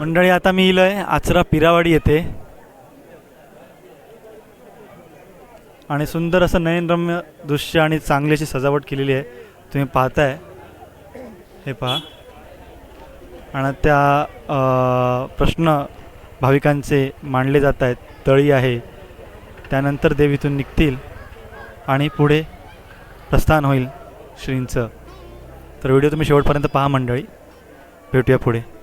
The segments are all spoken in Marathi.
मंडळी आता मी इलं आहे आचरा पिरावाडी येथे. आणि सुंदर असं नयनरम्य दृश्य आणि चांगली अशी सजावट केलेली आहे. तुम्ही पाहताय. हे पहा. आणि त्या प्रश्न भाविकांचे मांडले जात आहेत. तळी आहे. त्यानंतर देवीतून निघतील आणि पुढे प्रस्थान होईल श्रींचं. तर व्हिडिओ तुम्ही शेवटपर्यंत पहा मंडळी. भेटूया पुढे.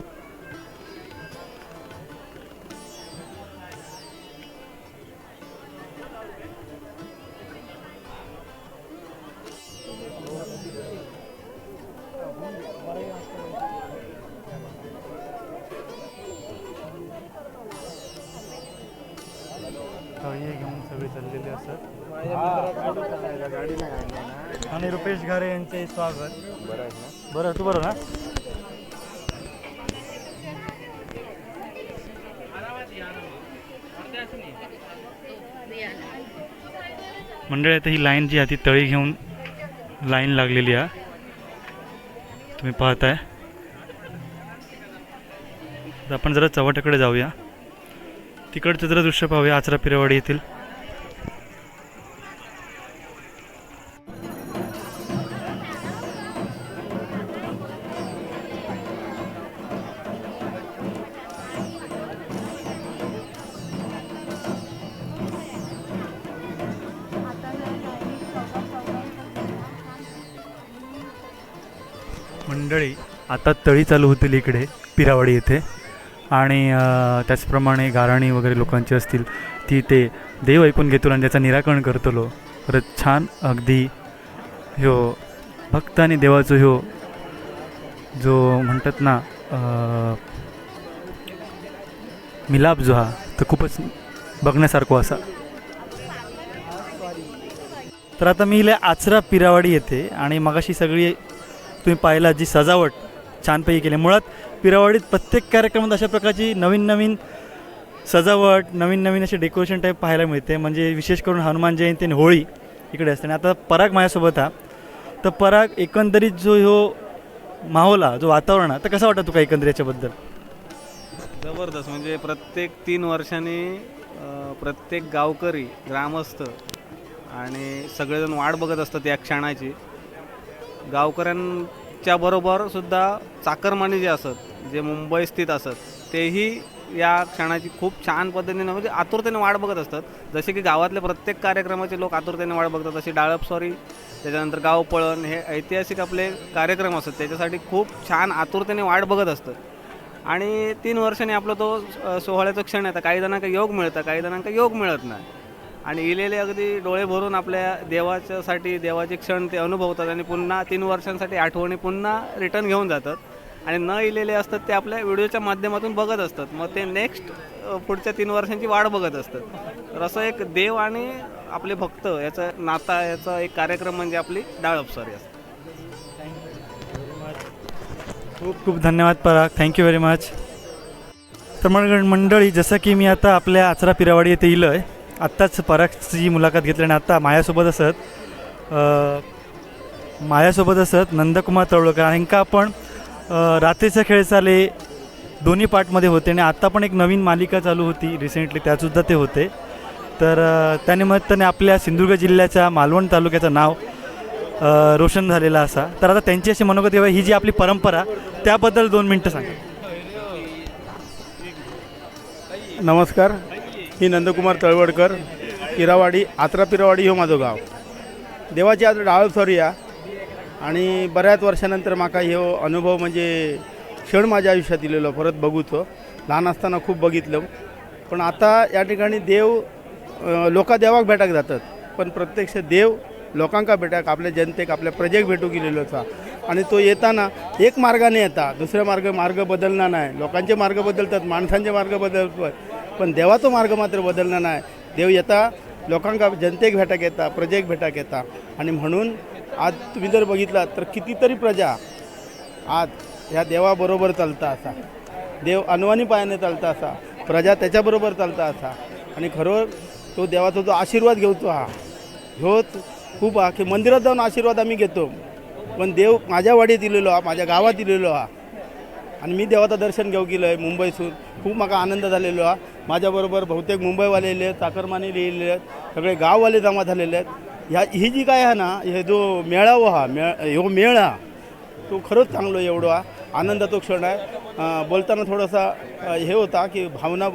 आणि रुपेश घारे यांचे स्वागत. बरं तू बरं ना? मंडळी आता ही लाईन जी आहे ती तळी घेऊन लाईन लागलेली आहे. तुम्ही पाहताय. तर आपण जरा चव्हाट्याकडे जाऊया. तिकडचं जरा दृश्य पाहूया आचरा पिरेवाडी येथील. आता तळी चालू होतील इकडे पिरावाडी येथे. आणि त्याचप्रमाणे गाराणी वगैरे लोकांची असतील ती ते देव ऐकून घेतो आणि त्याचं निराकरण करतलो. परत छान अगदी ह्यो भक्त आणि देवाचो ह्यो जो म्हणतात ना मिलाप जो हा तो खूपच बघण्यासारखं असा. तर आता मी इले आचरा पिरावाडी येते आणि मगाशी सगळी तुम्ही पाहिला जी सजावट छानपैकी केले. मुळात पिरावाडीत प्रत्येक कार्यक्रमात अशा प्रकारची नवीन नवीन सजावट नवीन नवीन असे डेकोरेशन टाईप पाहायला मिळते. म्हणजे विशेष करून हनुमान जयंती आणि होळी इकडे असते. आणि आता पराग माझ्यासोबत हा. तर पराग एकंदरीत जो ह्यो माहोल जो वातावरण आहे तर कसं वाटतं तुका एकंदरीत याच्याबद्दल? जबरदस्त. म्हणजे प्रत्येक तीन वर्षांनी प्रत्येक गावकरी ग्रामस्थ आणि सगळेजण वाट बघत असतात या क्षणाची. गावकऱ्यां गावकऱ्यांच्या बरोबर सुद्धा चाकरमानी जे असत जे मुंबई स्थित असत तेही या क्षणाची खूप छान पद्धतीने म्हणजे आतुरतेने वाट बघत असतात. जसे की गावातले प्रत्येक कार्यक्रमाचे लोक आतुरतेने वाट बघतात. तशी डाळपस्वारी त्याच्यानंतर गावपळण हे ऐतिहासिक आपले कार्यक्रम असतात. त्याच्यासाठी खूप छान आतुरतेने वाट बघत असतात. आणि तीन वर्षांनी आपला तो सोहळ्याचा क्षण येतं काही जणांना योग मिळतं काही जणांना योग मिळत नाही. आणि इलेले अगदी डोळे भरून आपल्या देवाच्यासाठी देवाचे क्षण ते अनुभवतात आणि पुन्हा तीन वर्षांसाठी आठवणी पुन्हा रिटर्न घेऊन जातात. आणि न इलेले असतात ते आपल्या व्हिडिओच्या माध्यमातून बघत असतात. मग ते नेक्स्ट पुढच्या तीन वर्षांची वाढ बघत असतात. तर असं एक देव आणि आपले भक्त याचं नाता याचा एक कार्यक्रम म्हणजे आपली डाळपसारी असते. खूप खूप धन्यवाद पराग. थँक्यू व्हेरी मच तर मंडळी जसं की मी आता आपल्या आचरा पिरावाडी येथे इलं आहे आत्ताच परागची मुलाखत घेतली आणि आत्ता माझ्यासोबत असत मायासोबत माझ्यासोबत असत नंदकुमार तळवळकर. ह्यांका आपण रात्रीचा खेळ चाले दोन्ही पार्टमध्ये होते आणि आत्ता पण एक नवीन मालिका चालू होती रिसेंटली त्यातसुद्धा ते होते. तर त्यानिमित्ताने आपल्या सिंधुदुर्ग जिल्ह्याच्या मालवण तालुक्याचं नाव रोशन झालेला असा. तर आता त्यांची अशी मनोगत आहे ही जी आपली परंपरा त्याबद्दल दोन मिनटं सांगा. नमस्कार. मी नंदकुमार तळवडकर पिरावाडी आत्रा पिरावाडी हो माझं गाव. देवाची आज डाळ सॉरी या आणि बऱ्याच वर्षानंतर माका ह्यो अनुभव म्हणजे क्षण माझ्या आयुष्यात इलेलो परत बघूचो लहान असताना खूप बघितलं. पण आता या ठिकाणी देव अ, लोका देवाक भेटाक जातात. पण प्रत्यक्ष देव लोकांका भेटाक आपल्या जनतेक आपल्या प्रजेक भेटू गेलेलो असा आणि तो येताना एक मार्गाने येता दुसऱ्या मार्ग मार्ग बदलणार नाही. लोकांचे मार्ग बदलतात माणसांचे मार्ग बदलतात पण देवाचो मार्ग मात्र बदलणार नाही. देव येता लोकांका जनतेक भेटाक येता प्रजेक भेटाक येता. आणि म्हणून आज तुम्ही जर बघितलात तर कितीतरी प्रजा आज ह्या देवाबरोबर चालता असा. देव अनवानी पायाने चालता असा. प्रजा त्याच्याबरोबर चालता असा. आणि खरोखर तो देवाचा जो आशीर्वाद घेवचो हा. ह्योच खूप आखे की मंदिरात जाऊन आशीर्वाद आम्ही घेतो. पण देव माझ्या वाडीत दिलेलो हा माझ्या गावात दिलेलो हा. आणि मी देवाचं दर्शन घेऊ गेलो आहे मुंबईसून. खूप मला आनंद झालेलो हा. माझ्याबरोबर बहुतेक मुंबईवाले आहेत चाकरमाने लिहिलेले आहेत सगळे गाववाले जमा झालेले आहेत. ह्या ही जी काय आहे ना हे जो मेळावा हो हा मेळ ह्यो मेळ हा तो खरंच चांगलो एवढो हा. तो क्षण आहे. बोलताना थोडासा हे होता की भावना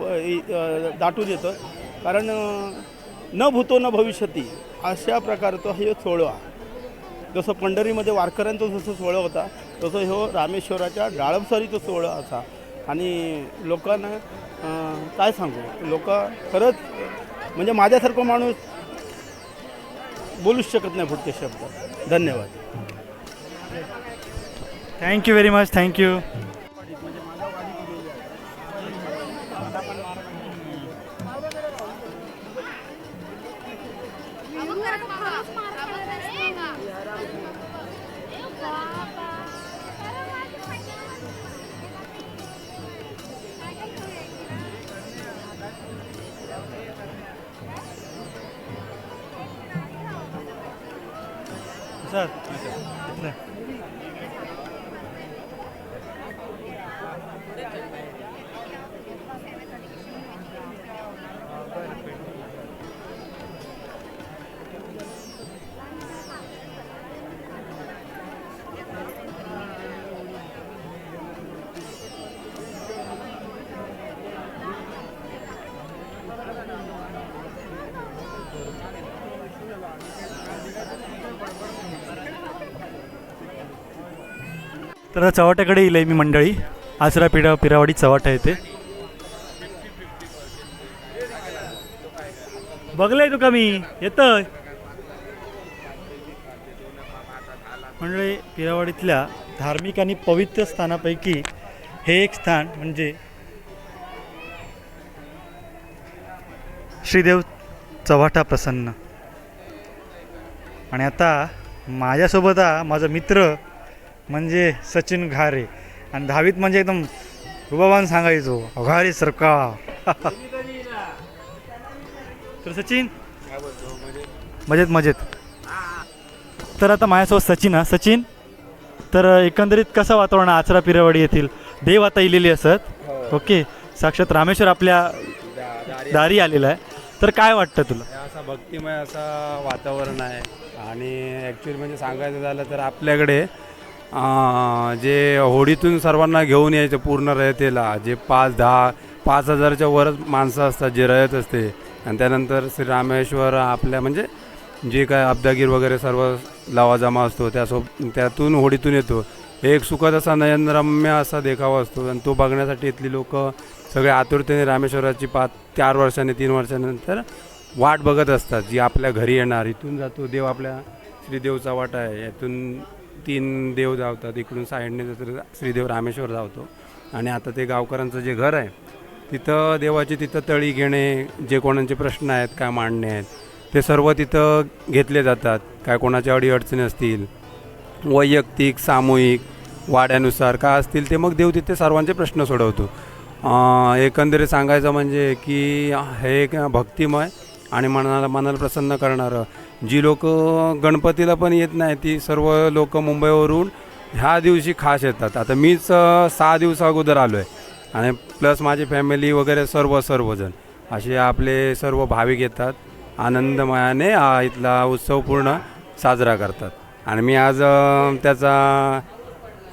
दाटून येतं कारण न भूतो न भविष्यती. अशा प्रकारचा हे सोहळा जसं पंढरीमध्ये वारकऱ्यांचा जसं सोहळा होता तसं ह्यो रामेश्वराच्या डाळपसारीचा सोहळा असा. आणि लोकांना काय सांगू? लोक खरंच म्हणजे माझ्यासारखं माणूस बोलूच शकत नाही पुढचे शब्द. धन्यवाद. Thank you very much thank you Dari. तर आता चव्हाट्याकडे येईल मी मंडळी. आसरा पिढा पिरावाडी चव्हाटा येते बघलंय तुका मी. येतं मंडळी पिरावाडीतल्या धार्मिक आणि पवित्र स्थानापैकी हे एक स्थान म्हणजे श्रीदेव चव्हाटा प्रसन्न. आणि आता माझ्यासोबत हा माझा मित्र म्हणजे सचिन घारे. आणि दहावीत म्हणजे एकदम रुबाबान सांगायचो अघारे सरका. तर सचिन? मजेत मजेत. तर आता माझ्यासोबत सचिन हा. सचिन तर एकंदरीत कसं वातावरण आचरा पिरेवाडी येथील देव आता इलेली असत. ओके. साक्षात रामेश्वर आपल्या दारी आलेला आहे. तर काय वाटतं तुला? असा भक्तिमय असा वातावरण आहे. आणि ॲक्च्युली म्हणजे सांगायचं झालं तर आपल्याकडे जे होडीतून सर्वांना घेऊन यायचं पूर्ण रयतेला जे पाच दहा पाच हजारच्या वरच माणसं असतात जे रयत असते. आणि त्यानंतर श्री रामेश्वर आपल्या म्हणजे जे काय अब्दागीर वगैरे सर्व लावाजमा असतो त्यासोब त्यातून होडीतून येतो. एक सुखद असा नयनरम्य असा देखावा असतो. आणि तो बघण्यासाठी इथली लोक सगळे आतुरतेने रामेश्वराची पाच चार वर्षांनी तीन वर्षानंतर वाट बघत असतात. जी आपल्या घरी येणार. इथून जातो देव आपल्या श्रीदेवचा वाट आहे. यातून तीन देव धावतात. इकडून साईडने जसं श्रीदेव रामेश्वर धावतो. आणि आता ते गावकऱ्यांचं जे घर आहे तिथं देवाची तिथं तळी घेणे जे कोणाचे प्रश्न आहेत काय मांडणे आहेत ते सर्व तिथं घेतले जातात. काय कोणाच्या अडीअडचणी असतील वैयक्तिक सामूहिक वाड्यानुसार काय असतील ते मग देव तिथे सर्वांचे प्रश्न सोडवतो. एकंदरीत सांगायचं म्हणजे की हे एक भक्तिमय आणि मनाला मनाला प्रसन्न करणारं जी लोक गणपतीला पण येत नाही ती सर्व लोक मुंबईवरून ह्या दिवशी खास येतात. आता मीच सहा दिवस अगोदर आलो आहे आणि प्लस माझी फॅमिली वगैरे सर्व सर्वजण. असे आपले सर्व भाविक येतात. आनंदमयाने हा इथला उत्सव पूर्ण साजरा करतात. आणि मी आज त्याचा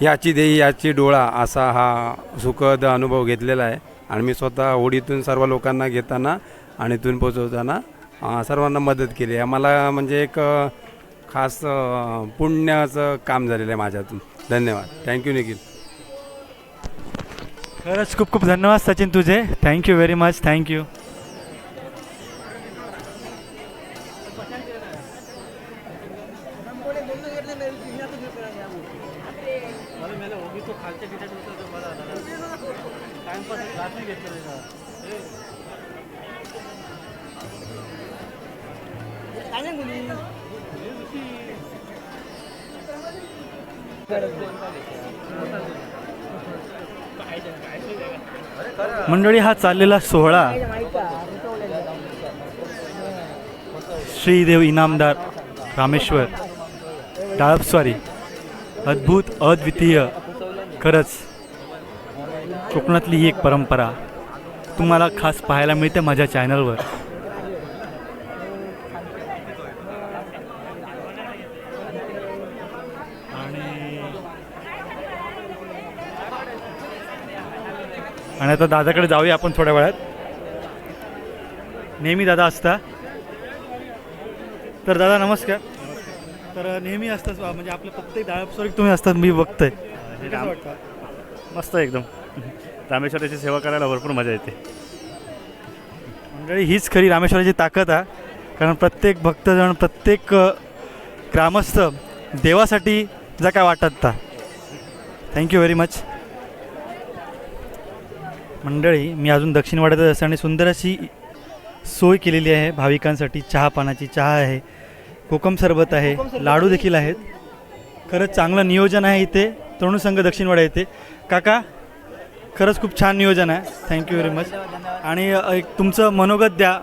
याची देही याची डोळा असा हा सुखद अनुभव घेतलेला आहे. आणि मी स्वतः होडीतून सर्व लोकांना घेताना आणि इथून पोचवताना सर्वांना मदत केली. आहे मला म्हणजे एक खास पुण्याचं काम झालेलं आहे माझ्यातून. धन्यवाद. थँक्यू निखिल खरंच खूप खूप धन्यवाद सचिन तुझे. थँक्यू व्हेरी मच थँक्यू मंडळी हा चाललेला सोहळा श्रीदेव इनामदार रामेश्वर डाळपस्वारी अद्भुत अद्वितीय खरंच कोकणातली ही एक परंपरा तुम्हाला खास पाहायला मिळते माझ्या चॅनलवर आणि आता दादाकडे जाऊया आपण थोड्या वेळात. नेहमी दादा असता. तर दादा नमस्कार. तर नेहमी असतात म्हणजे आपलं प्रत्येक डाळपसोरीक तुम्ही असतात मी बघतोय. मस्त एकदम. रामेश्वराची सेवा करायला भरपूर मजा येते. मंडळी हीच खरी रामेश्वराची ताकद आहे कारण प्रत्येक भक्तजण प्रत्येक ग्रामस्थ देवासाठी जा काय वाटत ता. थँक्यू व्हेरी मच मंडळी मी अजून दक्षिण वाड्यातच असते आणि सुंदर अशी सोय केलेली आहे भाविकांसाठी. चहा पानाची चहा आहे कोकम सरबत आहे लाडू देखील आहेत. खरंच चांगलं नियोजन आहे इथे तरुण संघ दक्षिण वाडा येथे. काका खरंच खूप छान नियोजन आहे. थँक्यू व्हेरी मच आणि एक तुमचं मनोगत द्या.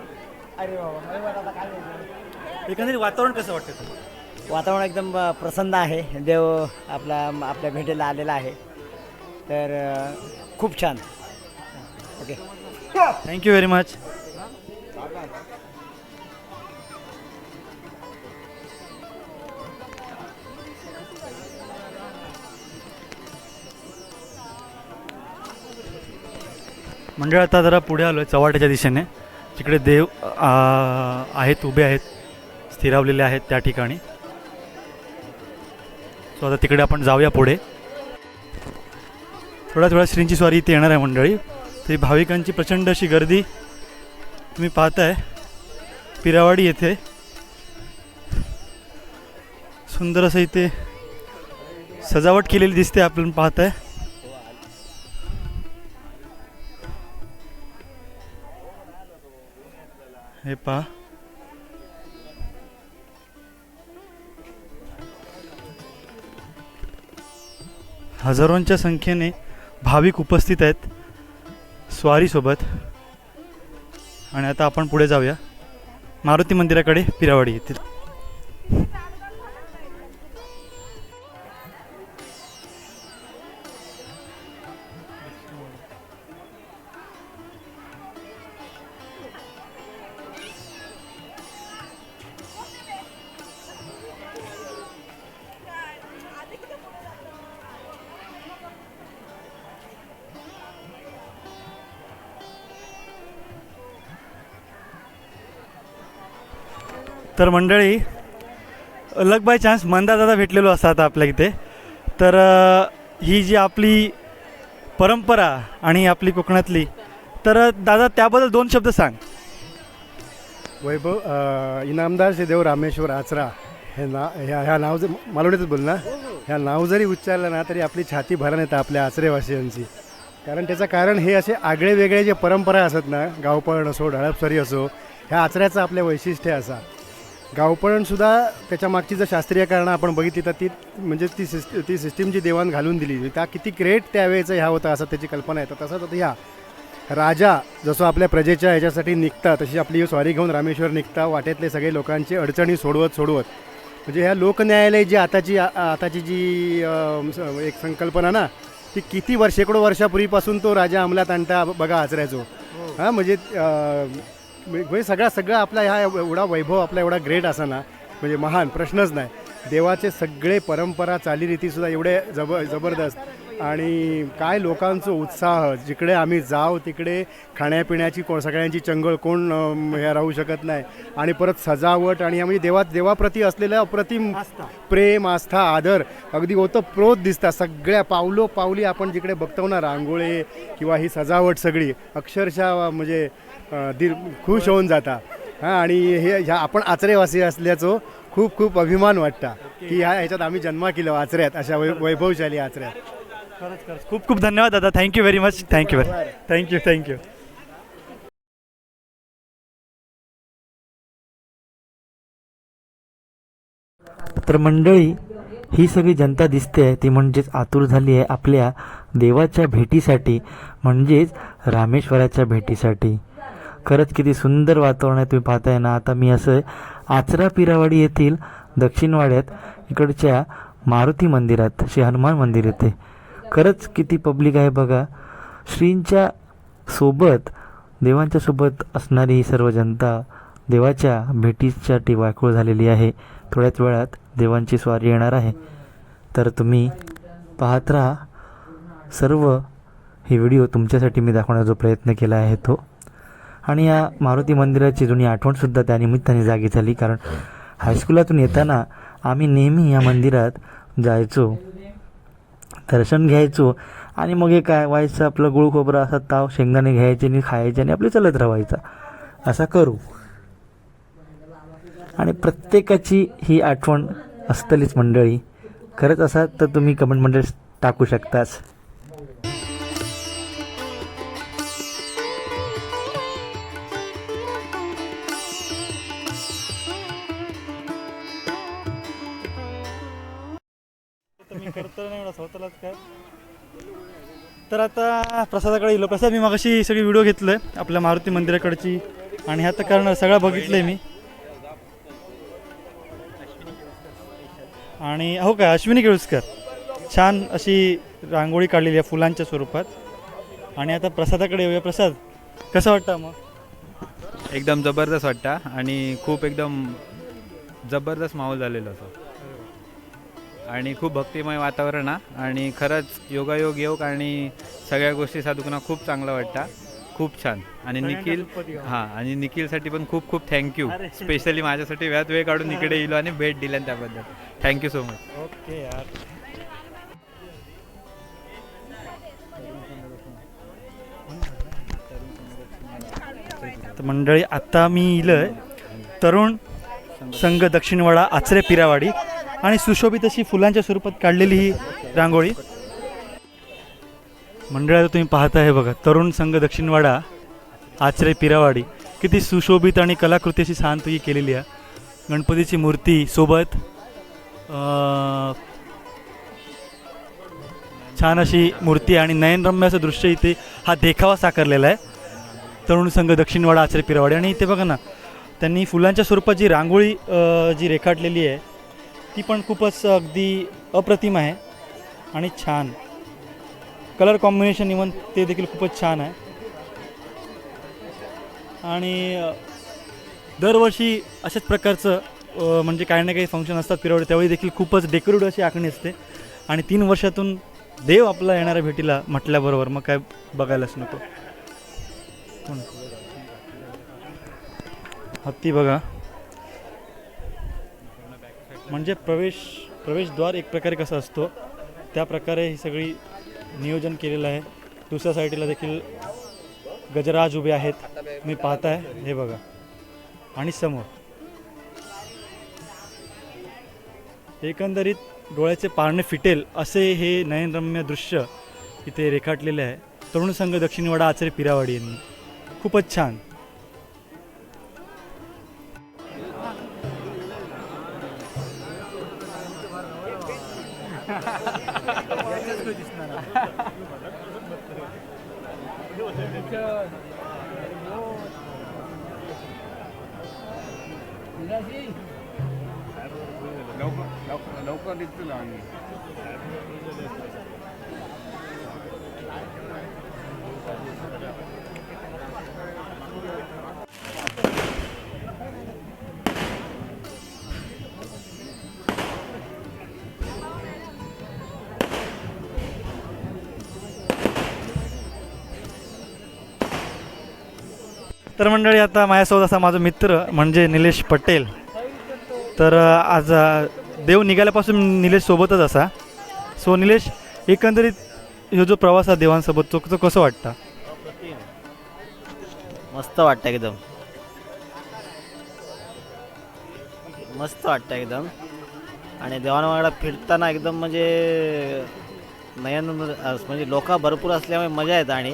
एकंदरीत वातावरण कसं वाटतं तुम्हाला? वातावरण एकदम प्रसन्न आहे. देव आपला आपल्या भेटीला आलेला आहे. तर खूप छान. ओके थँक्यू व्हेरी मच मंडळ आता जरा पुढे आलो आहे चव्हाट्याच्या दिशेने. तिकडे देव आहेत उभे आहेत स्थिरावलेले आहेत त्या ठिकाणी. सो आता तिकडे आपण जाऊया पुढे. थोड्याच वेळा श्रींची स्वारी इथे येणार आहे मंडळी. तरी भाविकांची प्रचंड अशी गर्दी तुम्ही पाहताय. पिरावाडी येथे सुंदर असं इथे सजावट केलेली दिसते आपण पाहताय. हे पहा. हजारोंच्या संख्येने भाविक उपस्थित आहेत. स्वारीसोबत. आणि आता आपण पुढे जाऊया. मारुती मंदिराकडे पिरावाडी येथील. तर मंडळी लग बाय चान्स मंदा दादा भेटलेलो असतात आपल्या इथे. तर ही जी आपली परंपरा आणि आपली कोकणातली तर दादा त्याबद्दल दोन शब्द सांग. वैभव अ, इनामदार श्रीदेव रामेश्वर आचरा हे ना ह्या ह्या नाव जर मालवणीतच बोल ना. ह्या नाव जरी उच्चारलं ना तरी आपली छाती भरण येतं आपल्या आचरेवासियांची. कारण त्याचं कारण हे असे आगळे वेगळे जे परंपरा असत ना गावपळण असो ढळपसरी असो ह्या आचऱ्याचं आपल्या वैशिष्ट्य असा. गावपळणसुद्धा त्याच्या मागची जर शास्त्रीय कारणं आपण बघितली तर ती म्हणजे ती सिस्ट ती सिस्टीम जी देवान घालून दिली त्या किती ग्रेट त्यावेळेचं ह्या होता असं त्याची कल्पना येतं तसंच आता ह्या राजा जसं आपल्या प्रजेच्या ह्याच्यासाठी निघता तशी आपली स्वारी घेऊन रामेश्वर निघता वाटेतले सगळे लोकांची अडचणी सोडवत सोडवत. म्हणजे ह्या लोकन्यायालय जी आताची आताची जी एक संकल्पना ना ती किती वर्ष शेकडो वर्षापूर्वीपासून तो राजा अंमलात आणता बघा आचऱ्याचो हां म्हणजे अं, म्हणजे सगळा सगळा आपला ह्या एवढा वैभव आपला एवढा ग्रेट असा ना म्हणजे महान प्रश्नच नाही. देवाचे सगळे परंपरा चालीरीतीसुद्धा एवढे जब जबरदस्त. आणि काय लोकांचा उत्साह जिकडे आम्ही जाव तिकडे खाण्यापिण्याची कोण सगळ्यांची चंगळ कोण हे राहू शकत नाही. आणि परत सजावट आणि म्हणजे देवा देवाप्रती असलेलं अप्रतिम प्रेम आस्था आदर अगदी ओतप्रोत दिसतात सगळ्या पावलो पावली आपण जिकडे बघतो ना रांगोळे किंवा ही सजावट सगळी अक्षरशः म्हणजे दिल खुश होऊन जाता. हां आणि हे ह्या आपण आचरेवासी असल्याचो खूप खूप अभिमान वाटता की ह्या ह्याच्यात आम्ही जन्मा केलो आचऱ्यात अशा वै वैभवशाली आचऱ्यात. खरंच खरंच. खूप खूप धन्यवाद दादा. Thank you very much thank you very thank you thank you तर मंडळी ही सगळी जनता दिसते आहे ती म्हणजेच आतुर झाली आहे आपल्या देवाच्या भेटीसाठी म्हणजेच रामेश्वराच्या भेटीसाठी. खरंच किती सुंदर वातावरण आहे तुम्ही पाहताय ना. आता मी असं आचरा पिरावाडी येथील दक्षिण वाड्यात इकडच्या मारुती मंदिरात श्री हनुमान मंदिर येते खरंच किती पब्लिक आहे बघा. श्रींच्या सोबत देवांच्या सोबत असणारी ही सर्व जनता देवाच्या भेटीसाठी व्याकुळ झालेली आहे. थोड्याच वेळात देवांची स्वारी येणार आहे. तर तुम्ही पाहत राहा. सर्व हे व्हिडिओ तुमच्यासाठी मी दाखवण्याचा जो प्रयत्न केला आहे तो. आणि या मारुती मंदिराची जुनी आठवणसुद्धा त्या निमित्ताने जागी झाली. कारण हायस्कूलातून येताना आम्ही नेहमी या मंदिरात जायचो. दर्शन घ्यायचो. आणि मग हे काय व्हायचं आपलं गुळ खोबरं असा ताव शेंगदाणे घ्यायचे आणि खायचे आणि आपले चालत राहायचा. असा करू. आणि प्रत्येकाची ही आठवण असतलीच मंडळी. खरंच असा तर तुम्ही कमेंट मंडळी टाकू शकताच. आता प्रसादाकडे गेलो. प्रसाद मी मागाशी सगळी व्हिडिओ घेतलं आपल्या मारुती मंदिराकडची. आणि ह्यात कारण सगळं बघितलंय मी. आणि हो काय अश्विनी केळुसकर. छान अशी रांगोळी काढलेली आहे फुलांच्या स्वरूपात. आणि आता प्रसादाकडे येऊया. प्रसाद कसं वाटतं मग? एकदम जबरदस्त वाटतं आणि खूप एकदम जबरदस्त माहोल झालेला असं. आणि खूप भक्तिमय वातावरण हा. आणि खरंच योगायोग योग आणि सगळ्या गोष्टी साधूकना खूप चांगलं वाटतं. खूप छान. आणि निखिल हां आणि निखिलसाठी पण खूप खूप थँक्यू स्पेशली माझ्यासाठी वेळात वेळ काढून इकडे येलो आणि भेट दिल्या त्याबद्दल. थँक्यू सो मच ओके यार. तर मंडळी आता मी इलं तरुण संघ दक्षिणवाडा आचरे पिरावाडी. आणि सुशोभित अशी फुलांच्या स्वरूपात काढलेली ही रांगोळी. मंडळाला तुम्ही पाहता हे बघा. तरुण संघ दक्षिणवाडा आचरे पिरावाडी. किती सुशोभित आणि कलाकृती अशी ही केलेली आहे. गणपतीची मूर्ती सोबत छान अशी मूर्ती आणि नयनरम्य असं दृश्य इथे हा देखावा साकारलेला आहे. तरुण संघ दक्षिणवाडा आचरे पिरावाडी. आणि इथे बघा ना त्यांनी फुलांच्या स्वरूपात जी रांगोळी जी रेखाटलेली आहे ती पण खूपच अगदी अप्रतिम आहे आणि छान. कलर कॉम्बिनेशन इवन ते देखील खूपच छान आहे. आणि दरवर्षी अशाच प्रकारचं म्हणजे काही ना काही फंक्शन असतात फिरवडे त्यावेळी देखील खूपच डेकोरेटिव्ह अशी आखणी असते. आणि तीन वर्षातून देव आपला येणाऱ्या भेटीला म्हटल्याबरोबर मग काय बघायलाच नको. हत्ती बघा. म्हणजे प्रवेश प्रवेशद्वार एक प्रकारे कसा असतो त्या प्रकारे ही सगळी नियोजन केलेलं आहे. दुसऱ्या साईडला देखील गजराज उभे आहेत. मी पाहताय हे बघा. आणि समोर. एकंदरीत डोळ्याचे पारणे फिटेल असे हे नयनरम्य दृश्य इथे रेखाटलेले आहे. तरुण संघ दक्षिणवाडा आचार्य पिरावाडी यांनी. खूपच छान. तर मंडळी आता माझ्यासोबत असा माझा मित्र म्हणजे निलेश पटेल. तर आज देव निघाल्यापासून निलेश सोबतच असा. सो निलेश एकंदरीत ह्यो जो प्रवास आहे देवांसोबत तो तो कसं वाटतं? मस्त वाटतं एकदम. मस्त वाटतं एकदम. आणि देवाणवाडा फिरताना एकदम म्हणजे नयन म्हणजे लोक भरपूर असल्यामुळे मजा येतं आणि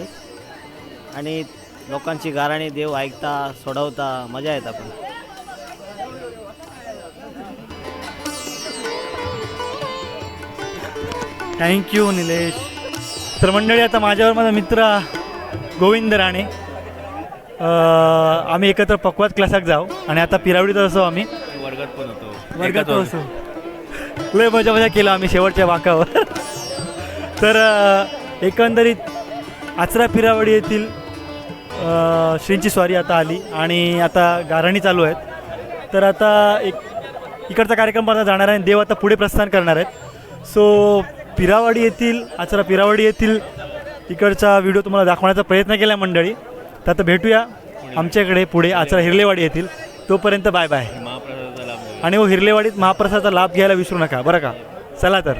आणि लोकांची गाराणी देव ऐकता सोडवता मजा येतं पण थँक्यू निलेश तर मंडळी आता माझ्यावर माझा मित्र गोविंद राणे. अ, आम्ही एकत्र पक्वात क्लासाक जाऊ. आणि आता पिरावडीत असो आम्ही. वर्गात पण होतो. वर्गात असो. लय मजा मजा केला आम्ही शेवटच्या वाकावर. तर एकंदरीत आचरा पिरावडी येथील श्रींची स्वारी आता आली. आणि आता गारणी चालू आहेत. तर आता एक इकडचा कार्यक्रम आता जाणार आहे आणि देव आता पुढे प्रस्थान करणार आहेत. सो पिरावाडी येथील आचरा पिरावाडी येथील इकडचा व्हिडिओ तुम्हाला दाखवण्याचा प्रयत्न केला मंडळी. तर आता भेटूया आमच्याकडे पुढे आचरा हिरलेवाडी येथील. तोपर्यंत बाय बाय. आणि हो हिरलेवाडीत महाप्रसादाचा लाभ घ्यायला विसरू नका. बरं का? चला तर.